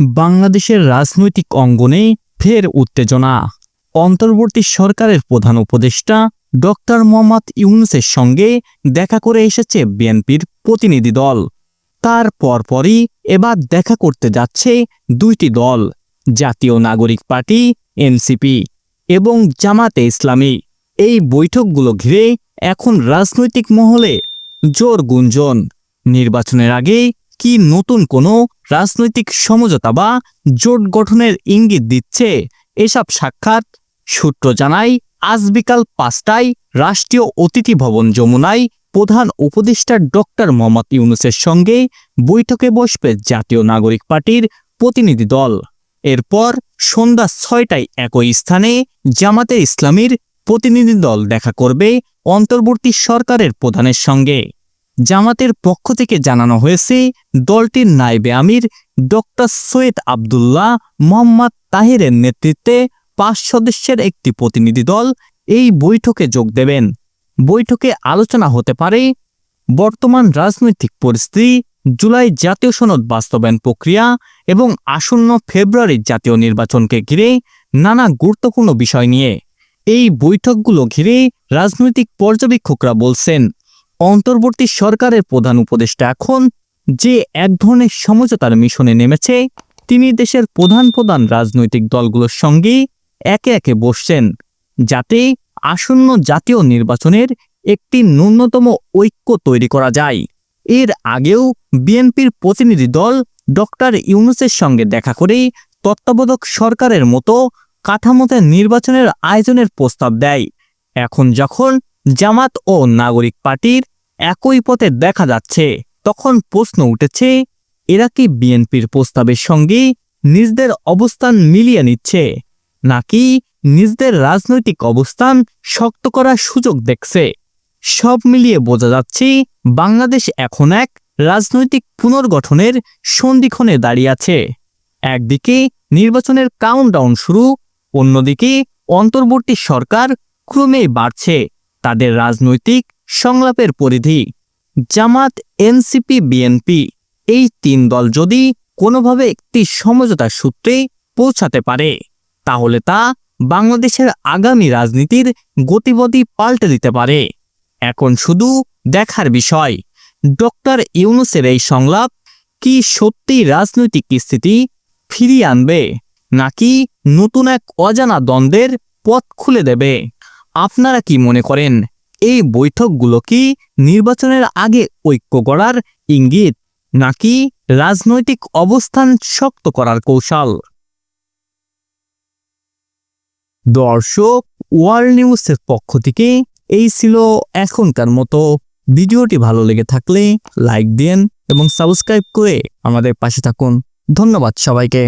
বাংলাদেশের রাজনৈতিক অঙ্গনে ফের উত্তেজনা। অন্তর্বর্তী সরকারের প্রধান উপদেষ্টা ডক্টর মোহাম্মদ ইউনুসের সঙ্গে দেখা করে এসেছে বিএনপির প্রতিনিধি দল। তার পরপরই এবার দেখা করতে যাচ্ছে দুইটি দল, জাতীয় নাগরিক পার্টি, এনসিপি এবং জামাতে ইসলামী। এই বৈঠকগুলো ঘিরে এখন রাজনৈতিক মহলে জোর গুঞ্জন। নির্বাচনের আগে কি নতুন কোনো রাজনৈতিক সমঝোতা বা জোট গঠনের ইঙ্গিত দিচ্ছে? এসব সাক্ষাৎ সূত্র জানায়, আজ বিকাল পাঁচটায় রাষ্ট্রীয় অতিথি ভবন যমুনায় প্রধান উপদেষ্টা ডক্টর মোহাম্মদ ইউনুসের সঙ্গে বৈঠকে বসবে জাতীয় নাগরিক পার্টির প্রতিনিধি দল। এরপর সন্ধ্যা ছয়টায় একই স্থানে জামাতে ইসলামীর প্রতিনিধি দল দেখা করবে অন্তর্বর্তী সরকারের প্রধানের সঙ্গে। জামাতের পক্ষ থেকে জানানো হয়েছে, দলটির নাইবে আমির ডক্টর সৈয়দ আবদুল্লাহ মোহাম্মদ তাহিরের নেতৃত্বে পাঁচ সদস্যের একটি প্রতিনিধি দল এই বৈঠকে যোগ দেবেন। বৈঠকে আলোচনা হতে পারে বর্তমান রাজনৈতিক পরিস্থিতি, জুলাই জাতীয় সনদ বাস্তবায়ন প্রক্রিয়া এবং আসন্ন ফেব্রুয়ারির জাতীয় নির্বাচনকে ঘিরে নানা গুরুত্বপূর্ণ বিষয় নিয়ে। এই বৈঠকগুলো ঘিরে রাজনৈতিক পর্যবেক্ষকরা বলছেন অন্তর্বর্তী সরকারের প্রধান উপদেষ্টা এখন যে এক ধরনের সমঝোতার মিশনে নেমেছে, তিনি দেশের প্রধান প্রধান রাজনৈতিক দলগুলোর সঙ্গে একে একে বসছেন, যাতে আসন্ন জাতীয় নির্বাচনের একটি ন্যূনতম ঐক্য তৈরি করা যায়। এর আগেও বিএনপির প্রতিনিধি দল ডক্টর ইউনুসের সঙ্গে দেখা করে তত্ত্বাবধায়ক সরকারের মতো কাঠামোতে নির্বাচনের আয়োজনের প্রস্তাব দেয়। এখন যখন জামাত ও নাগরিক পার্টির একই পথে দেখা যাচ্ছে। তখন প্রশ্ন উঠেছে, এরা কি বিএনপির প্রস্তাবের সঙ্গে নিজদের অবস্থান মিলিয়ে নিচ্ছে, নাকি নিজদের রাজনৈতিক অবস্থান শক্ত করার সুযোগ দেখছে? সব মিলিয়ে বোঝা যাচ্ছে, বাংলাদেশ এখন এক রাজনৈতিক পুনর্গঠনের সন্ধিক্ষণে দাঁড়িয়ে আছে। একদিকে নির্বাচনের কাউন্টডাউন শুরু, অন্যদিকে অন্তর্বর্তী সরকার ক্রমেই বাড়ছে। তাদের রাজনৈতিক সংলাপের পরিধি, জামাত, এনসিপি, বিএনপি, এই তিন দল যদি কোনোভাবে একটি সমঝোতার সূত্রে পৌঁছাতে পারে, তাহলে তা বাংলাদেশের আগামী রাজনীতির গতিবধি পাল্টে দিতে পারে। এখন শুধু দেখার বিষয়, ডক্টর ইউনুসের এই সংলাপ কি সত্যি রাজনৈতিক স্থিতি ফিরিয়ে আনবে, নাকি নতুন এক অজানা দ্বন্দ্বের পথ খুলে দেবে? আপনারা কি মনে করেন এই বৈঠকগুলো কি নির্বাচনের আগে ঐক্য করার ইঙ্গিত, নাকি রাজনৈতিক অবস্থান শক্ত করার কৌশল? দর্শক, ওয়ার্ল্ড নিউজের পক্ষ থেকে এই ছিল এখনকার মতো। ভিডিওটি ভালো লেগে থাকলে লাইক দিন এবং সাবস্ক্রাইব করে আমাদের পাশে থাকুন। ধন্যবাদ সবাইকে।